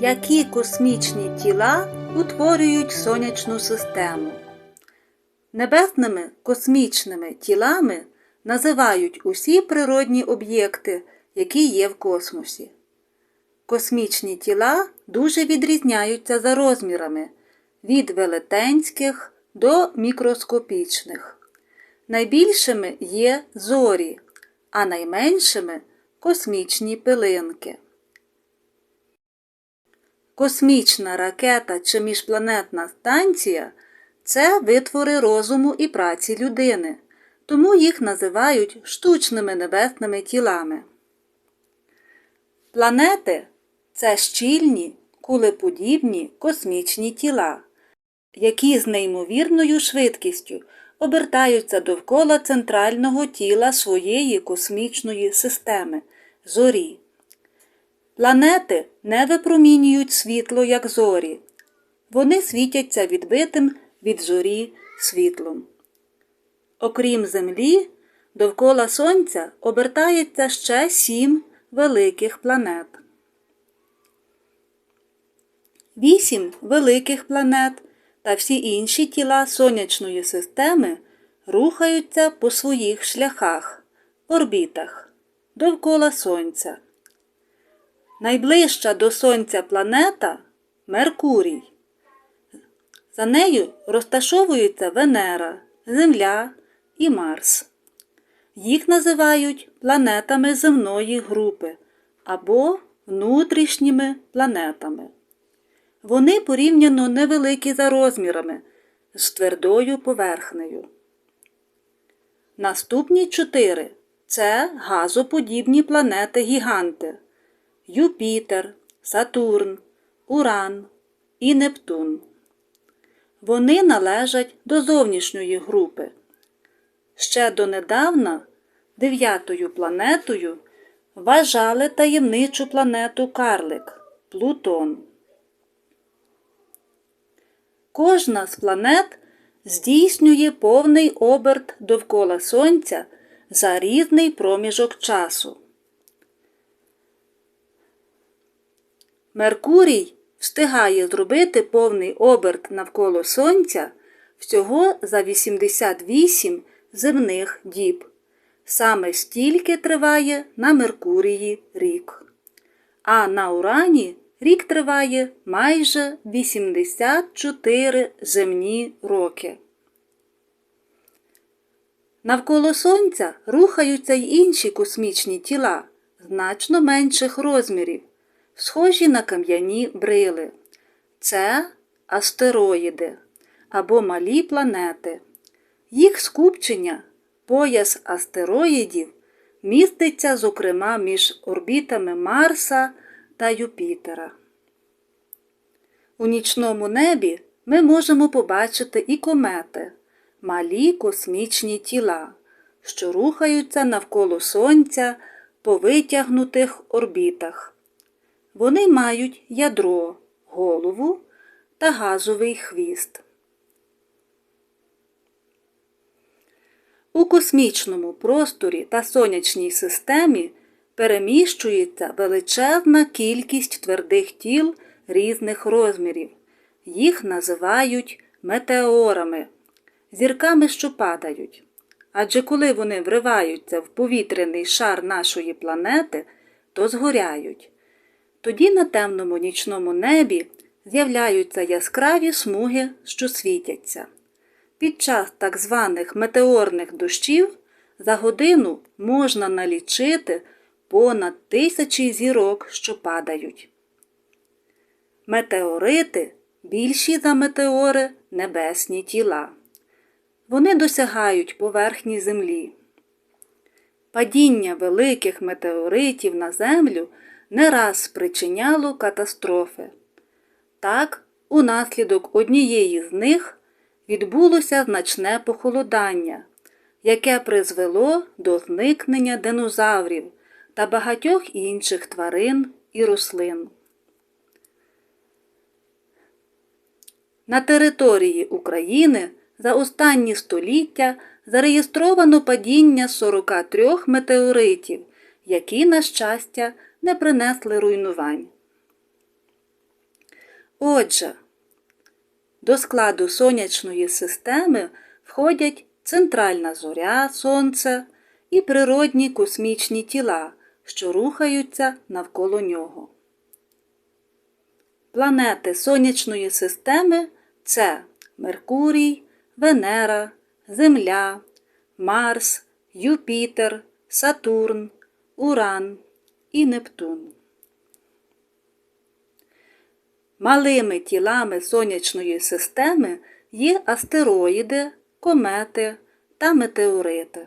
Які космічні тіла утворюють сонячну систему? Небесними космічними тілами називають усі природні об'єкти, які є в космосі. Космічні тіла дуже відрізняються за розмірами від велетенських до мікроскопічних. Найбільшими є зорі, а найменшими космічні пилинки. Космічна ракета чи міжпланетна станція це витвори розуму і праці людини, тому їх називають штучними небесними тілами. Планети це щільні, кулеподібні космічні тіла, які з неймовірною швидкістю обертаються довкола центрального тіла своєї космічної системи зорі. Планети не випромінюють світло, як зорі. Вони світяться відбитим від зорі світлом. Окрім Землі, довкола Сонця обертається ще сім великих планет. Вісім великих планет та всі інші тіла сонячної системи рухаються по своїх шляхах, орбітах довкола Сонця. Найближча до Сонця планета Меркурій. За нею розташовуються Венера, Земля і Марс. Їх називають планетами земної групи або внутрішніми планетами. Вони порівняно невеликі за розмірами з твердою поверхнею. Наступні чотири це газоподібні планети-гіганти Юпітер, Сатурн, Уран і Нептун. Вони належать до зовнішньої групи. Ще донедавна дев'ятою планетою вважали таємничу планету Карлик Плутон. Кожна з планет здійснює повний оберт довкола Сонця за різний проміжок часу. Меркурій встигає зробити повний оберт навколо Сонця всього за 88 земних діб. Саме стільки триває на Меркурії рік. А на Урані рік триває майже 84 земні роки. Навколо Сонця рухаються й інші космічні тіла значно менших розмірів, схожі на кам'яні брили. Це астероїди або малі планети. Їх скупчення, пояс астероїдів, міститься, зокрема, між орбітами Марса та Юпітера. У нічному небі ми можемо побачити і комети, малі космічні тіла, що рухаються навколо Сонця по витягнутих орбітах. Вони мають ядро, голову та газовий хвіст. У космічному просторі та сонячній системі переміщується величезна кількість твердих тіл різних розмірів. Їх називають метеорами, зірками, що падають. Адже коли вони вриваються в повітряний шар нашої планети, то згоряють. Тоді на темному нічному небі з'являються яскраві смуги, що світяться. Під час так званих метеорних дощів за годину можна налічити понад тисячі зірок, що падають. Метеорити більші за метеори небесні тіла. Вони досягають поверхні Землі. Падіння великих метеоритів на Землю не раз спричиняло катастрофи. Так, унаслідок однієї з них відбулося значне похолодання, яке призвело до зникнення динозаврів та багатьох інших тварин і рослин. На території України за останні століття зареєстровано падіння 43 метеоритів, які, на щастя, не принесли руйнувань. Отже, до складу сонячної системи входять центральна зоря Сонце і природні космічні тіла, що рухаються навколо нього. Планети сонячної системи це Меркурій, Венера, Земля, Марс, Юпітер, Сатурн, Уран і Нептуну. Малими тілами сонячної системи є астероїди, комети та метеорити.